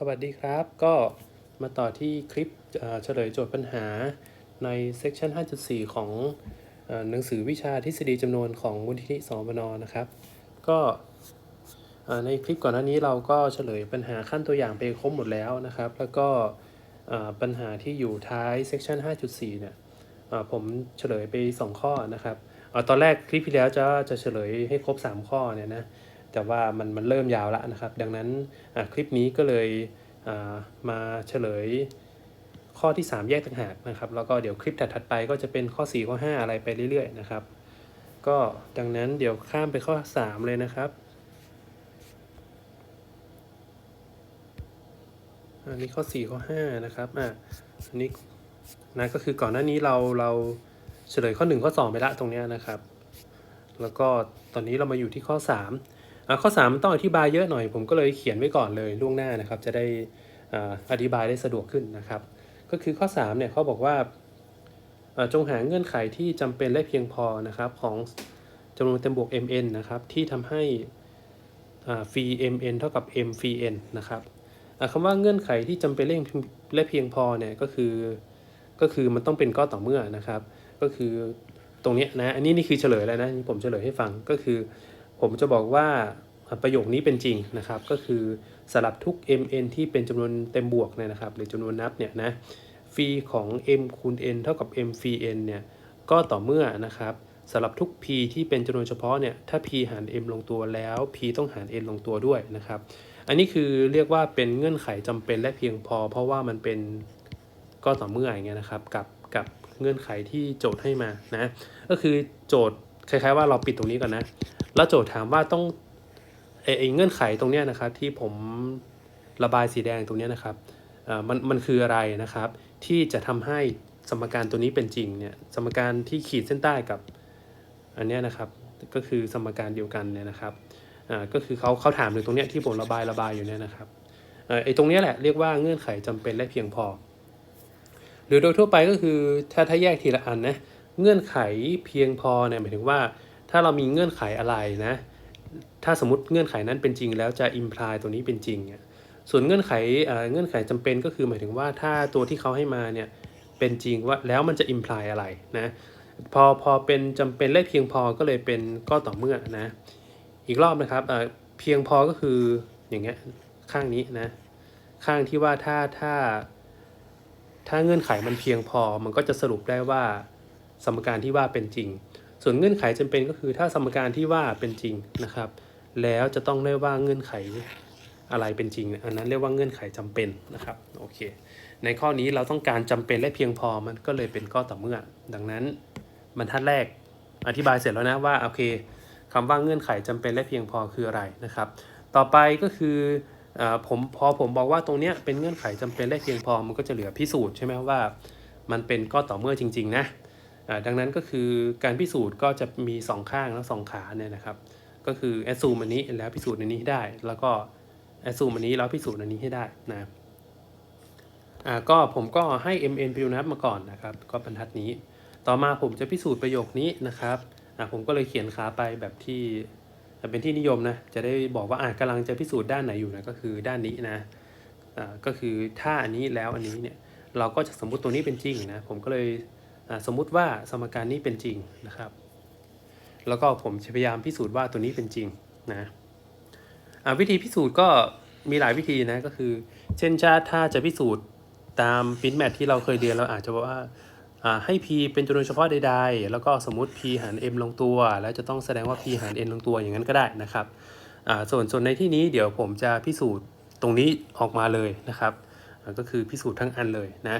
สวัสดีครับ ก็มาต่อที่คลิปเฉลยโจทย์ปัญหาในเซกชัน5.4 ของอหนังสือวิชาทฤษฎีจำนวนของวุฒินิสมนนะครับ ก็ในคลิปก่อนหน้านี้เราก็เฉลยปัญหาขั้นตัวอย่างไปครบหมดแล้วนะครับ แล้วก็ปัญหาที่อยู่ท้ายเซกชัน5.4 เนี่ยผมเฉลยไป 2 ข้อนะครับอตอนแรกคลิปที่แล้วจะจะเฉลยให้ครบ 3 ข้อเนี่ยนะ แต่ว่ามันมันเริ่มยาวแล้วนะครับ ดังนั้นคลิปนี้ก็เลยมาเฉลยข้อที่ 3 แยกต่างหากนะครับ แล้วก็เดี๋ยวคลิปถัดๆไปก็จะเป็นข้อ 4 ข้อ 5 อะไรไปเรื่อยๆนะครับ ก็ดังนั้นเดี๋ยวข้ามไปข้อ 3 เลยนะครับอันนี้ข้อ 4 ข้อ 5 นะครับ อะอันนี้นะก็คือก่อนหน้านี้เราเราเฉลยข้อ 1 ข้อ 2 ไปละตรงเนี้ยนะครับ แล้วก็ตอนนี้เรามาอยู่ที่ข้อ 3 ข้อ3มันต้องอธิบายเยอะหน่อย ผมก็เลยเขียนไว้ก่อนเลยล่วงหน้านะครับ จะได้อ่าอธิบายได้สะดวกขึ้นนะครับ ก็คือข้อ3เนี่ยเขาบอกว่าจงหาเงื่อนไขที่จำเป็นและเพียงพอนะครับของจำนวนเต็มบวก mn นะครับที่ทำให้อ่า phi mn เท่ากับ m phi n นะครับคำว่าเงื่อนไขที่จำเป็นและและเพียงพอเนี่ยก็คือก็คือมันต้องเป็นก็ต่อเมื่อนะครับ ก็คือตรงนี้นะอันนี้นี่คือเฉลยแล้วนะนี่ผมเฉลยให้ฟังก็คือ ผมจะบอกว่าประโยคนี้เป็นจริงนะครับ ก็คือสลับทุก mn ที่เป็นจำนวนเต็มบวกเนี่ยนะครับ หรือจำนวนนับเนี่ยนะฟีของ m คูณ n เท่ากับ m ฟี n เนี่ยก็ต่อเมื่อนะครับสลับทุก p ที่เป็นจำนวนเฉพาะเนี่ยถ้า p หาร m ลงตัวแล้ว p ต้องหาร n ลงตัวด้วยนะครับ อันนี้คือเรียกว่าเป็นเงื่อนไขจำเป็นและเพียงพอ เพราะว่ามันเป็นก็ต่อเมื่ออย่างเงี้ยนะครับกับกับเงื่อนไขที่โจทย์ให้มานะก็คือโจทย์ คล้ายๆว่าเราปิดตรงนี้ก่อนนะ แล้วโจทย์ถามว่าต้องไออเงื่อนไขตรงเนี้ยนะครับที่ผมระบายสีแดงตรงเนี้ยนะครับอ่อมันมันคืออะไรนะครับ ที่จะทำให้สมการตัวนี้เป็นจริงเนี่ยสมการที่ขีดเส้นใต้กับอันเนี้ยนะครับก็คือสมการเดียวกันเนี่ยนะครับอ่าก็คือเขาเขาถามถึงตรงเนี้ยที่ผมระบายระบายอยู่เนี่ยนะครับเอ่อไอตรงเนี้ยแหละเรียกว่าเงื่อนไขจำเป็นและเพียงพอ หรือโดยทั่วไปก็คือถ้าถ้าแยกทีละอันนะ เงื่อนไขเพียงพอเนี่ยหมายถึงว่า ถ้าเรามีเงื่อนไขอะไรนะ ถ้าสมมติเงื่อนไขนั้นเป็นจริงแล้วจะอิมพลายตัวนี้เป็นจริงเนี่ยส่วนเงื่อนไขเงื่อนไขจำเป็นก็คือหมายถึงว่าถ้าตัวที่เขาให้มาเนี่ยเป็นจริงว่าแล้วมันจะอิมพลายอะไรนะพอพอเป็นจำเป็นและเพียงพอก็เลยเป็นก็ต่อเมื่อนะอีกรอบนะครับเพียงพอก็คืออย่างเงี้ยข้างนี้นะข้างที่ว่าถ้าถ้าถ้าเงื่อนไขมันเพียงพอมันก็จะสรุปได้ว่า สมการที่ว่าเป็นจริง ส่วนเงื่อนไขจำเป็นก็คือถ้าสมการที่ว่าเป็นจริงนะครับ แล้วจะต้องได้ว่าเงื่อนไขอะไรเป็นจริง อันนั้นเรียกว่าเงื่อนไขจำเป็นนะครับโอเค ในข้อนี้เราต้องการจำเป็นและเพียงพอมันก็เลยเป็นข้อต่อเมื่อ ดังนั้นบรรทัดแรกอธิบายเสร็จแล้วนะว่าโอเคคำว่าเงื่อนไขจำเป็นและเพียงพอคืออะไรนะครับ ต่อไปก็คืออผมพอผมบอกว่าตรงเนี้ยเป็นเงื่อนไขจำเป็นและเพียงพอมันก็จะเหลือพิสูจน์ใช่ไหมว่ามันเป็นก็ต่อเมื่อจริง ๆ นะ ดังนั้นก็คือการพิสูจน์ก็จะมี2ข้างแล้วสองขาเนี่ยนะครับก็คือแอดซูมอันนี้แล้วพิสูจน์อันนี้ให้ได้ แล้วก็แอดซูมอันนี้แล้วพิสูจน์อันนี้ให้ได้นะอ่าก็ผมก็ให้ mn พิวนับมาก่อนนะครับ ก็บรรทัดนี้ ต่อมาผมจะพิสูจน์ประโยคนี้นะครับอ่าผมก็เลยเขียนขาไปแบบที่เป็นที่นิยมนะจะได้บอกว่าอ่ากำลังจะพิสูจน์ด้านไหนอยู่นะก็คือด้านนี้นะอ่าก็คือถ้าอันนี้แล้วอันนี้เนี่ยเราก็จะสมมุติตัวนี้เป็นจริงนะผมก็เลย สมมุติว่าสมการนี้เป็นจริงนะครับ แล้วก็ผมจะพยายามพิสูจน์ว่าตัวนี้เป็นจริงนะวิธีพิสูจน์ก็มีหลายวิธีนะก็คือ เช่นชาติถ้าจะพิสูจน์ตามฟินแมทที่เราเคยเรียนเราอาจจะบอกว่าให้ p เป็นจำนวนเฉพาะใดๆ แล้วก็สมมติ p หาร m ลงตัว แล้วจะต้องแสดงว่า p หาร n ลงตัวอย่างนั้นก็ได้นะครับส่วนส่วนในที่นี้เดี๋ยวผมจะพิสูจน์ตรงนี้ออกมาเลยนะครับ ก็คือพิสูจน์ทั้งอันเลยนะ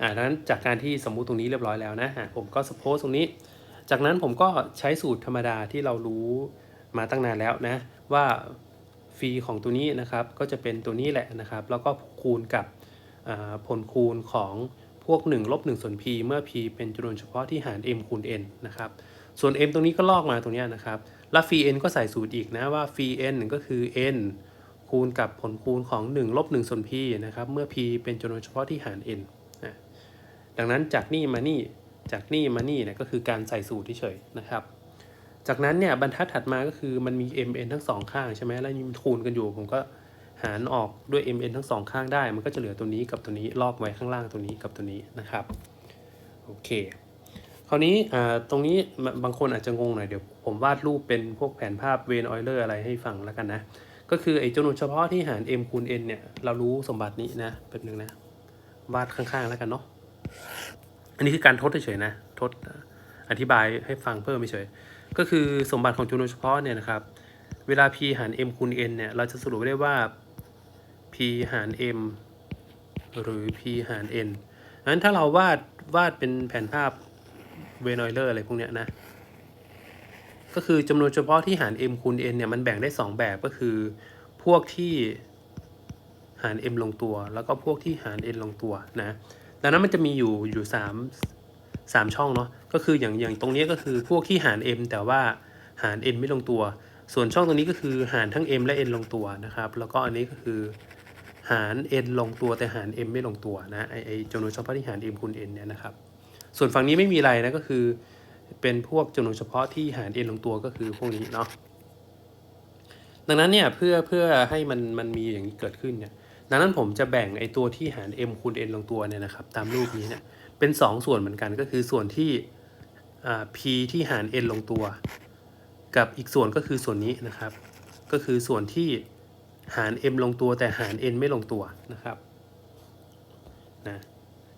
อ่าดังนั้นจากการที่สมมุติตรงนี้เรียบร้อยแล้วนะอ่าผมก็ส p โ s e ตรงนี้ จากนั้นผมก็ใช้สูตรธรรมดาที่เรารู้มาตั้งนานแล้วนะ ว่าฟรีของตัวนี้นะครับ ก็จะเป็นตัวนี้แหละนะครับ แล้วก็คูณกับผลคูณของพวก1ลบ1ส่วน p เมื่อ p เป็นจำนวนเฉพาะที่หาร m คูณ n นะครับ ส่วน m ตรงนี้ก็ลอกมาตรงนี้นะครับ แล้วฟรี n ก็ใส่สูตรอีกนะว่าฟรี n ก็คือ n คูณกับผลคูณของ1ลบ1ส่วน p นะครับ เมื่อ p เป็นจำนวนเฉพาะที่หาร n ดังนั้นจากนี่มานี่จากนี่มานี่เนี่ยก็คือการใส่สูตรเฉยๆนะครับ จากนั้นเนี่ยบรรทัดถัดมาก็คือมันมี mn ทั้งสองข้างใช่ไหมแล้วมีคูณกันอยู่ผมก็หารออกด้วย mn ทั้งสองข้างได้ มันก็จะเหลือตัวนี้กับตัวนี้ลอกไว้ข้างล่างตัวนี้กับตัวนี้นะครับโอเคคราวนี้อ่าตรงนี้บางคนอาจจะงงหน่อยเดี๋ยวผมวาดรูปเป็นพวกแผนภาพเวนออยเลอร์อะไรให้ฟังแล้วกันนะ ก็คือไอ้จำนวนเฉพาะที่หาร m คูณ n เนี่ยเรารู้สมบัตินี้นะเป็นหนึ่งนะวาดข้างๆแล้วกันเนาะ อันนี้คือการทดเฉยๆนะทดอธิบายให้ฟังเพิ่มเฉยก็คือสมบัติของจำนวนเฉพาะเนี่ยนะครับ เวลา p หาร m คูณ n เนี่ยเราจะสรุปได้ว่า p หาร m หรือ p หาร n งั้นถ้าเราวาดวาดเป็นแผนภาพเวนอยเลอร์อะไรพวกเนี้ยนะ ก็คือจำนวนเฉพาะที่หาร m คูณ n เนี่ยมันแบ่งได้ 2 แบบก็คือ พวกที่หาร m ลงตัว แล้วก็พวกที่หาร n ลงตัวนะ ดังนั้นมันจะมีอยู่อยู่สามสามช่องเนาะก็คืออย่างอย่างตรงนี้ก็คือพวกที่หาร m แต่ว่าหาร n ไม่ลงตัว ส่วนช่องตรงนี้ก็คือหารทั้ง m และ n ลงตัวนะครับ แล้วก็อันนี้ก็คือหาร n ลงตัวแต่หาร m ไม่ลงตัวนะไอไอจำนวนเฉพาะที่หาร m คูณ n เนี่ยนะครับ ส่วนฝั่งนี้ไม่มีอะไรนะก็คือ เป็นพวกจำนวนเฉพาะที่หาร n ลงตัวก็คือพวกนี้เนาะดังนั้นเนี่ยเพื่อเพื่อให้มันมันมีอย่างนี้เกิดขึ้นเนี่ย ดังนั้นผมจะแบ่งไอตัวที่หาร m คูณ n ลงตัวเนี่ยนะครับ ตามรูปนี้เนี่ยเป็น 2 ส่วนเหมือนกันก็คือส่วนที่ p ที่หาร n ลงตัว กับอีกส่วนก็คือส่วนนี้นะครับ ก็คือส่วนที่หาร m ลงตัวแต่หาร n ไม่ลงตัวนะครับนะ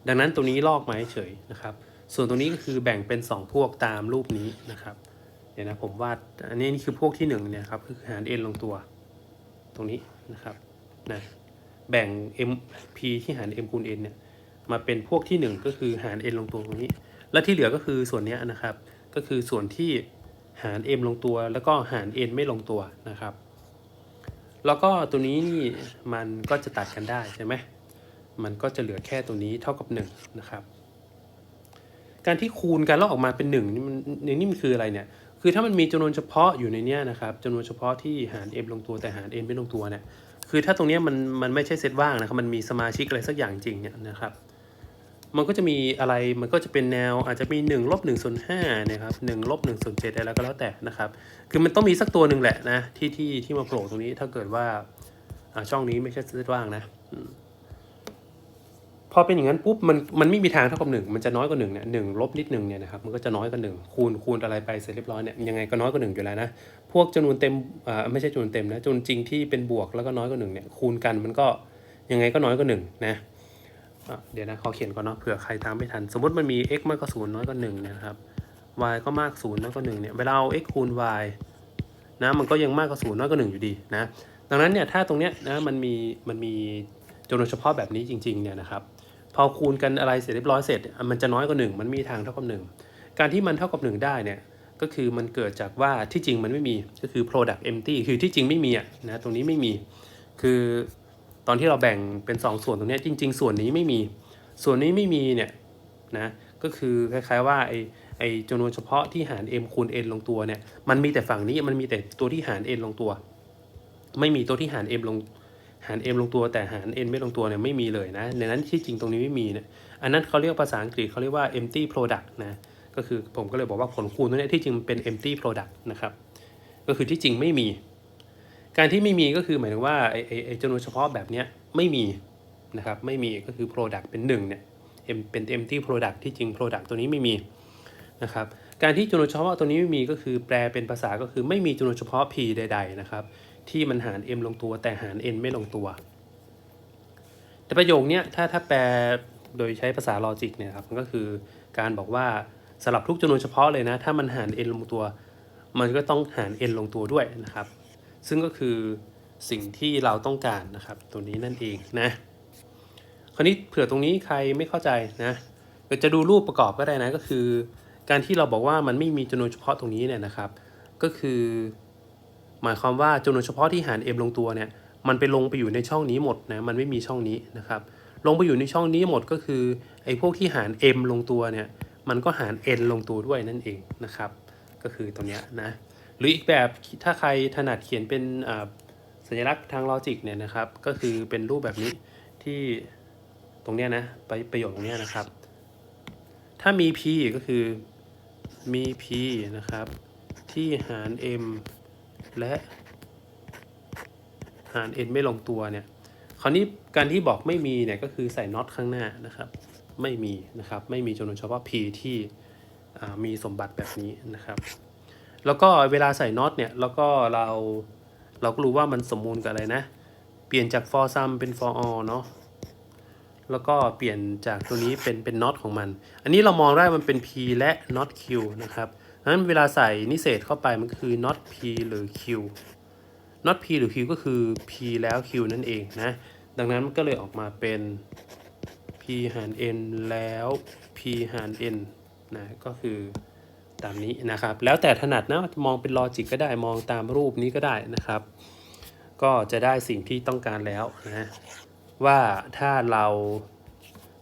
ดังนั้นตัวนี้ลอกมาเฉยนะครับ ส่วนตรงนี้ก็คือแบ่งเป็น 2 พวกตามรูปนี้นะครับเดี๋ยวนะผมวาดอันนี้นี่คือพวกที่1เนี่ยครับคือหาร n ลงตัว ตรงนี้นะครับนะ แบ่ง m p ที่หาร m คูณ n เนี่ยมาเป็นพวกที่ 1 ก็คือหาร n ลงตัวตรงนี้ และที่เหลือก็คือส่วนนี้นะครับ ก็คือส่วนที่หาร m ลงตัว แล้วก็หาร n ไม่ลงตัวนะครับ แล้วก็ตัวนี้นี่มันก็จะตัดกันได้ใช่ไหมมันก็จะเหลือแค่ตัวนี้เท่ากับ 1 นะครับ การที่คูณกันแล้วออกมาเป็น1นี่มันนี่มันคืออะไรเนี่ย คือถ้ามันมีจำนวนเฉพาะอยู่ในเนี้ยนะครับจำนวนเฉพาะที่หาร m ลงตัวแต่หาร n ไม่ลงตัวเนี่ย คือถ้าตรงนี้มันมันไม่ใช่เซตว่างนะครับ มันมีสมาชิกอะไรสักอย่างจริงเนี่ยนะครับ มันก็จะมีอะไร มันก็จะเป็นแนวอาจจะมี1ลบ1ส่วน5นะครับ1ลบ1ส่วน7อะไรก็แล้วแต่นะครับ คือมันต้องมีสักตัวหนึ่งแหละนะที่ที่ที่มาโผล่ตรงนี้ถ้าเกิดว่าช่องนี้ไม่ใช่เซตว่างนะอื พอเป็นอย่างนั้นปุ๊บมันมันไม่มีทางเท่ากับหนึ่งมันจะน้อยกว่าหนึ่งเนี่ยหนึ่งลบนิดหนึ่งเนี่ยนะครับมันก็จะน้อยกว่าหนึ่งคูณคูณอะไรไปเสร็จเรียบร้อยเนี่ยยังไงก็น้อยกว่าหนึ่งอยู่แล้วนะพวกจำนวนเต็มอ่าไม่ใช่จำนวนเต็มนะจำนวนจริงที่เป็นบวกแล้วก็น้อยกว่าหนึ่งเนี่ยคูณกันมันก็ยังไงก็น้อยกว่าหนึ่งนะเดี๋ยวนะขอเขียนก่อนเนาะเผื่อใครตามไม่ทัน สมมติมันมี x มากกว่าศูนย์น้อยกว่าหนึ่งเนี่ยนะครับ y ก็มากศูนย์น้อยกว่าหนึ่งเนี่ยเวลาเอา x คูณ y นะมันก็ยังมากกว่าศูนย์น้อยกว่าหนึ่งอยู่ดีนะดังนั้นเนี่ยถ้าตรงเนี้ยนะมันมีมันมีจำนวนเฉพาะแบบนี้จริงๆเนี่ยนะครับ อคูณกันอะไรเสร็จเรียบร้อยเสร็จ มันจะน้อยกว่าหนึ่งมันมีทางเท่ากับหนึ่งการที่มันเท่ากับหนึ่งได้เนี่ยก็คือมันเกิดจากว่าที่จริงมันไม่มีก็คือ product empty คือที่จริงไม่มีอะนะตรงนี้ไม่มี คือตอนที่เราแบ่งเป็น 2 ส่วนตรงนี้จริง ๆ ส่วนนี้ไม่มี ส่วนนี้ไม่มีเนี่ยนะก็คือคล้ายๆว่าไอไอจำนวนเฉพาะที่หาร m คูณ n ลงตัวเนี่ยมันมีแต่ฝั่งนี้มันมีแต่ตัวที่หาร n ลงตัว ไม่มีตัวที่หาร m ลง หาร m ลงตัวแต่หาร n ไม่ลงตัวเนี่ยไม่มีเลยนะ ในนั้นที่จริงตรงนี้ไม่มีเนี่ยอันนั้นเขาเรียกภาษาอังกฤษเขาเรียกว่า empty product นะก็คือผมก็เลยบอกว่าผลคูณตรงเนี้ที่จริงเป็น empty product นะครับก็คือที่จริงไม่มี การที่ไม่มีก็คือหมายถึงว่าไอไอไอจำนวนเฉพาะแบบเนี้ยไม่มีนะครับไม่มีก็คือ product เป็น1เนี่ยเป็น empty product ที่จริง product ตัวนี้ไม่มีนะครับ การที่จำนวนเฉพาะตัวนี้ไม่มีก็คือแปลเป็นภาษาก็คือไม่มีจำนวนเฉพาะ p ใด ๆ นะครับ ที่มันหาร m ลงตัวแต่หาร n ไม่ลงตัว แต่ประโยคนี้ถ้าถ้าแปลโดยใช้ภาษาลอจิกเนี่ยครับมันก็คือการบอกว่าสำหรับทุกจำนวนเฉพาะเลยนะ ถ้ามันหาร n ลงตัว มันก็ต้องหาร n ลงตัวด้วยนะครับ ซึ่งก็คือสิ่งที่เราต้องการนะครับ ตัวนี้นั่นเองนะ คราวนี้เผื่อตรงนี้ใครไม่เข้าใจนะก็จะดูรูปประกอบก็ได้นะก็คือ การที่เราบอกว่ามันไม่มีจำนวนเฉพาะตรงนี้เนี่ยนะครับ ก็คือ หมายความว่าจำนวนเฉพาะที่หาร m ลงตัวเนี่ยมันไปลงไปอยู่ในช่องนี้หมดนะมันไม่มีช่องนี้นะครับลงไปอยู่ในช่องนี้หมดก็คือไอ้พวกที่หาร m ลงตัวเนี่ยมันก็หาร n ลงตัวด้วยนั่นเองนะครับ ก็คือตรงเนี้ยนะหรืออีกแบบถ้าใครถนัดเขียนเป็นอ่าสัญลักษณ์ทางลอจิกเนี่ยนะครับ ก็คือเป็นรูปแบบนี้ที่ตรงเนี้ยนะไปประโยคตรงเนี้ยนะครับ ถ้ามี p ก็คือ มี p นะครับ ที่หาร m และหาร n ไม่ลงตัวเนี่ย คราวนี้การที่บอกไม่มีเนี่ยก็คือใส่ not ข้างหน้านะครับ ไม่มีนะครับ ไม่มีจำนวนเฉพาะ p ที่มีสมบัติแบบนี้นะครับ แล้วก็เวลาใส่ not เนี่ย แล้วก็เราเราก็รู้ว่ามันสมมูลกับอะไรนะ เปลี่ยนจาก for sum เป็น for all เนาะ แล้วก็เปลี่ยนจากตัวนี้เป็นเป็น not ของมัน อันนี้เรามองได้มันเป็น p และ not q นะครับนั้นเวลาใส่นิเศษเข้าไปมันคือ not p หรือ q not p หรือ q ก็คือ p แล้ว q นั่นเองนะ ดังนั้นมันก็เลยออกมาเป็น p หาร n แล้ว p หาร n นะก็คือตามนี้นะครับ แล้วแต่ถนัดนะมองเป็นลอจิกก็ได้มองตามรูปนี้ก็ได้นะครับ ก็จะได้สิ่งที่ต้องการแล้วนะ ว่าถ้าเรา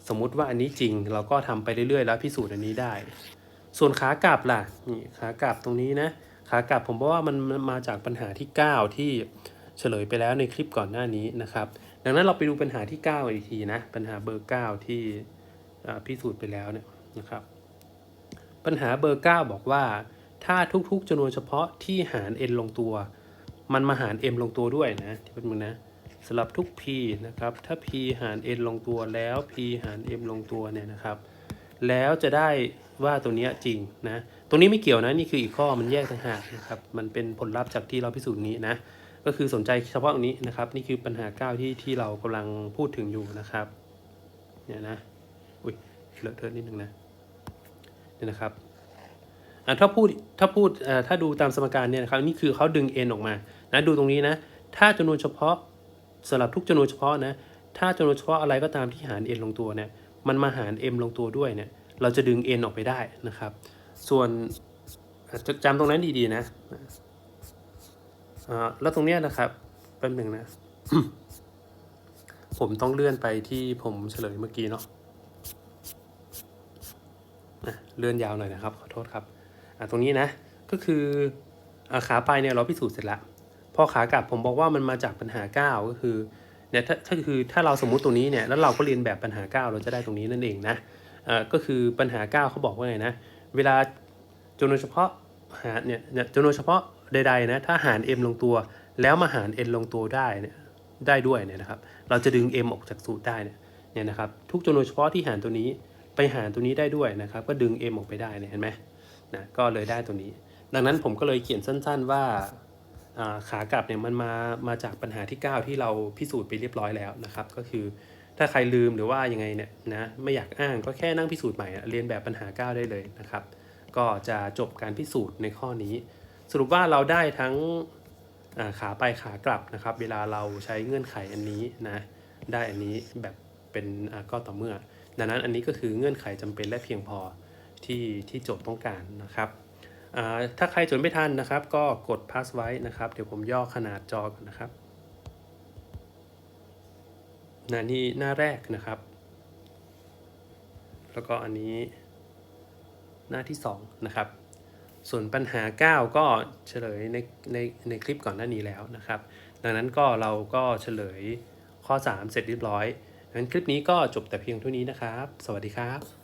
สมมุติว่าอันนี้จริง เราก็ทำไปเรื่อยๆ แล้วพิสูจน์อันนี้ได้ ส่วนขากลับล่ะนี่ขากลับตรงนี้นะขากลับผมบอกว่ามันมาจากปัญหาที่ 9 ที่เฉลยไปแล้วในคลิปก่อนหน้านี้นะครับ ดังนั้นเราไปดูปัญหาที่ 9 อีกทีนะปัญหาเบอร์ 9 ที่พิสูจน์ไปแล้วเนี่ยนะครับ ปัญหาเบอร์ 9 บอกว่า ถ้าทุกๆจำนวนเฉพาะที่หาร n ลงตัว มันมาหาร m ลงตัวด้วยนะที่เป็นมือนะ สำหรับทุก p นะครับ ถ้า p หาร n ลงตัวแล้ว p หาร m ลงตัวเนี่ยนะครับ แล้วจะได้ว่าตัวนี้จริงนะตรงนี้ไม่เกี่ยวนะ นี่คืออีกข้อมันแยกต่างหากนะครับ มันเป็นผลลัพธ์จากที่เราพิสูจน์นี้นะ ก็คือสนใจเฉพาะนนี้นะครับ นี่คือปัญหา9ที่ที่เรากำลังพูดถึงอยู่นะครับ เนี่ยนะ อุ้ยเลอะเทอะนิดนึงนะเนี่ยนะครับอะถ้าพูดถ้าพูดอ่อถ้าดูตามสมการเนี่ยนะครับนี่คือเขาดึง n ออกมานะดูตรงนี้นะ ถ้าจำนวนเฉพาะ สำหรับทุกจำนวนเฉพาะนะ ถ้าจำนวนเฉพาะอะไรก็ตามที่หาร n ลงตัวเนี่ย มันมาหาร m ลงตัวด้วยเนี่ย เราจะดึง n ออกไปได้นะครับ ส่วนจะจำตรงนั้นดีๆนะอ่าแล้วตรงเนี้ยนะครับแป๊บหนึ่งนะ ผมต้องเลื่อนไปที่ผมเฉลยเมื่อกี้เนาะะเลื่อนยาวหน่อยนะครับ ขอโทษครับ ตรงนี้นะ ก็คืออขาไปเนี่ยเราพิสูจน์เสร็จแล้ว พอขากลับผมบอกว่ามันมาจากปัญหา9ก็คือเนี่ยถ้าถ้าคือถ้าเราสมมุติตรงนี้เนี่ยแล้วเราก็เรียนแบบปัญหา 9 เราจะได้ตรงนี้นั่นเองนะอ่าก็คือปัญหา 9เขาบอกว่าไงนะเวลาจำนวนเฉพาะหารเนี่ยเนี่ยจำนวนเฉพาะใดๆนะถ้าหาร m ลงตัว แล้วมาหาร n ลงตัวได้เนี่ยได้ด้วยเนี่ยนะครับ เราจะดึง m ออกจากสูตรได้เนี่ยเนี่ยนะครับทุกจำนวนเฉพาะที่หารตัวนี้ไปหารตัวนี้ได้ด้วยนะครับ ก็ดึง m ออกไปได้เนี่ยเห็นไหมนะก็เลยได้ตัวนี้ ดังนั้นผมก็เลยเขียนสั้น ๆว่า ขากลับเนี่ยมันมามาจากปัญหาที่ 9 ที่เราพิสูจน์ไปเรียบร้อยแล้วนะครับ ก็คือถ้าใครลืมหรือว่ายังไงเนี่ยนะไม่อยากอ้างก็แค่นั่งพิสูจน์ใหม่เรียนแบบปัญหา 9 ได้เลยนะครับ ก็จะจบการพิสูจน์ในข้อนี้ สรุปว่าเราได้ทั้งาขาไปขากลับนะครับ เวลาเราใช้เงื่อนไขอันนี้นะได้อันนี้แบบเป็นก็ต่อเมื่อ ดังนั้นอันนี้ก็คือเงื่อนไขจำเป็นและเพียงพอที่ที่โจทย์ต้องการนะครับ ถ้าใครจดไม่ทันนะครับ ก็กด pass ไว้นะครับ เดี๋ยวผมย่อขนาดจอก่อนนะครับน้านี้หน้าแรกนะครับ แล้วก็อันนี้หน้าที่ 2 นะครับ ส่วนปัญหา 9 ก็เฉลยในในในคลิปก่อนหน้านี้แล้วนะครับ ดังนั้นก็เราก็เฉลยข้อ 3 เสร็จเรียบร้อยดังนั้นคลิปนี้ก็จบแต่เพียงเท่านี้นะครับ สวัสดีครับ